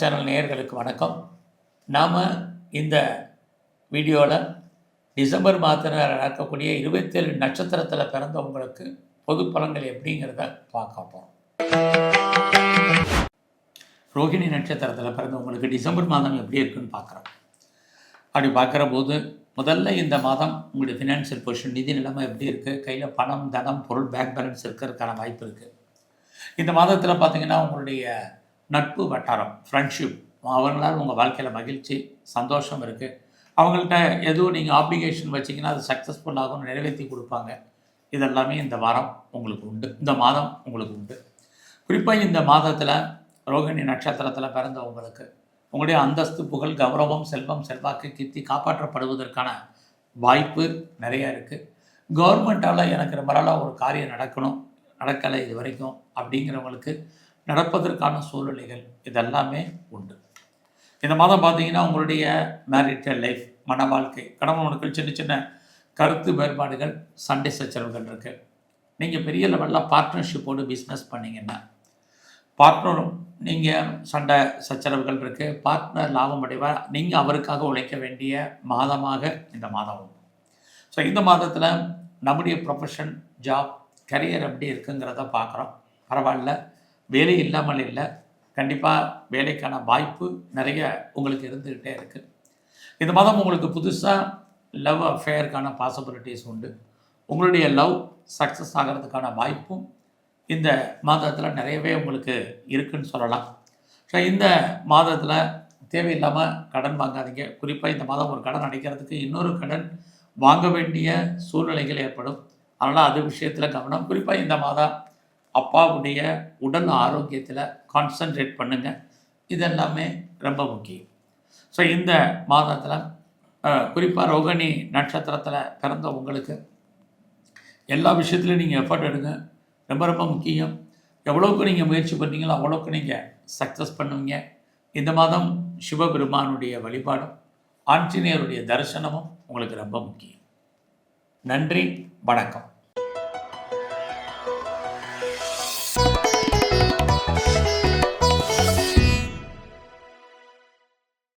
Channel நேயர்களுக்கு வணக்கம். நாம் இந்த வீடியோவில் டிசம்பர் மாதத்தில் நடக்கக்கூடிய இருபத்தேழு நட்சத்திரத்தில் பிறந்தவங்களுக்கு பொது பலன்கள் எப்படிங்கிறத பார்க்க போகிறோம் ரோகிணி நட்சத்திரத்தில் பிறந்தவங்களுக்கு டிசம்பர் மாதம் எப்படி இருக்குன்னு பார்க்குறோம். அப்படி பார்க்குற போது முதல்ல இந்த மாதம் உங்களுடைய ஃபினான்ஷியல் பொசிஷன் நிதி நிலைமை எப்படி இருக்குது கையில் பணம் தனம் பொருள் பேங்க் பேலன்ஸ் இருக்கிறதுக்கான வாய்ப்பு இருக்குது இந்த மாதத்தில் பார்த்தீங்கன்னா உங்களுடைய நட்பு வட்டாரம் ஃப்ரெண்ட்ஷிப் அவங்களால உங்கள் வாழ்க்கையில் மகிழ்ச்சி சந்தோஷம் இருக்குது அவங்கள்ட்ட எதுவும் நீங்கள் ஆப்ளிகேஷன் வச்சிங்கன்னா அது சக்ஸஸ்ஃபுல்லாகும் நிறைவேற்றி கொடுப்பாங்க. இதெல்லாமே இந்த வாரம் உங்களுக்கு உண்டு. இந்த மாதம் உங்களுக்கு உண்டு. குறிப்பாக இந்த மாதத்தில் ரோகிணி நட்சத்திரத்தில் பிறந்தவங்களுக்கு உங்களுடைய அந்தஸ்து புகழ் கௌரவம் செல்வம் செல்வாக்கு கீர்த்தி காப்பாற்றப்படுவதற்கான வாய்ப்பு நிறைய இருக்குது கவர்மெண்ட்டால் எனக்கு ரொம்ப நாளாக ஒரு காரியம் நடக்கணும் நடக்கலை இது வரைக்கும் அப்படிங்கிறவங்களுக்கு நடப்பதற்கான சூழ்நிலைகள் இதெல்லாமே உண்டு. இந்த மாதம் பார்த்தீங்கன்னா உங்களுடைய மேரிட்டல் லைஃப் மன வாழ்க்கை கணவனுக்கு சின்ன சின்ன கருத்து வேறுபாடுகள் சண்டை சச்சரவுகள் இருக்குது நீங்கள் பெரிய லெவலில் பார்ட்னர்ஷிப்போடு பிஸ்னஸ் பண்ணிங்கன்னா பார்ட்னரும் நீங்கள் சண்டை சச்சரவுகள் இருக்குது பார்ட்னர் லாபம் அடைவார் நீங்கள் அவருக்காக உழைக்க வேண்டிய மாதமாக இந்த மாதம் உண்டு. ஸோ இந்த மாதத்தில் நம்முடைய ப்ரொஃபஷன் ஜாப் கரியர் எப்படி இருக்குங்கிறத பார்க்குறோம். பரவாயில்ல. வேலை இல்லாமல் இல்லை. கண்டிப்பாக வேலைக்கான வாய்ப்பு நிறைய உங்களுக்கு இருந்துக்கிட்டே இருக்குது இந்த மாதம் உங்களுக்கு புதுசாக லவ் அஃபேருக்கான பாசிபிலிட்டிஸ் உண்டு. உங்களுடைய லவ் சக்ஸஸ் ஆகிறதுக்கான வாய்ப்பும் இந்த மாதத்தில் நிறையவே உங்களுக்கு இருக்குன்னு சொல்லலாம். ஸோ இந்த மாதத்தில் தேவையில்லாமல் கடன் வாங்காதீங்க. குறிப்பாக இந்த மாதம் ஒரு கடன் அடைக்கிறதுக்கு இன்னொரு கடன் வாங்க வேண்டிய சூழ்நிலைகள் ஏற்படும். அதனால் அது விஷயத்தில் கவனம். குறிப்பாக இந்த மாதம் அப்பாவுடைய உடல் ஆரோக்கியத்தில் கான்சன்ட்ரேட் பண்ணுங்கள் இதெல்லாமே ரொம்ப முக்கியம். ஸோ இந்த மாதத்தில் குறிப்பாக ரோகிணி நட்சத்திரத்தில் பிறந்த உங்களுக்கு எல்லா விஷயத்துலையும் நீங்கள் எஃபர்ட் எடுங்க. ரொம்ப ரொம்ப முக்கியம். எவ்வளோக்கு நீங்கள் முயற்சி பண்ணீங்களோ அவ்வளோக்கு நீங்கள் சக்ஸஸ் பண்ணுவீங்க. இந்த மாதம் சிவபெருமானுடைய வழிபாடும் ஆஞ்சநேயருடைய தரிசனமும் உங்களுக்கு ரொம்ப முக்கியம். நன்றி வணக்கம்.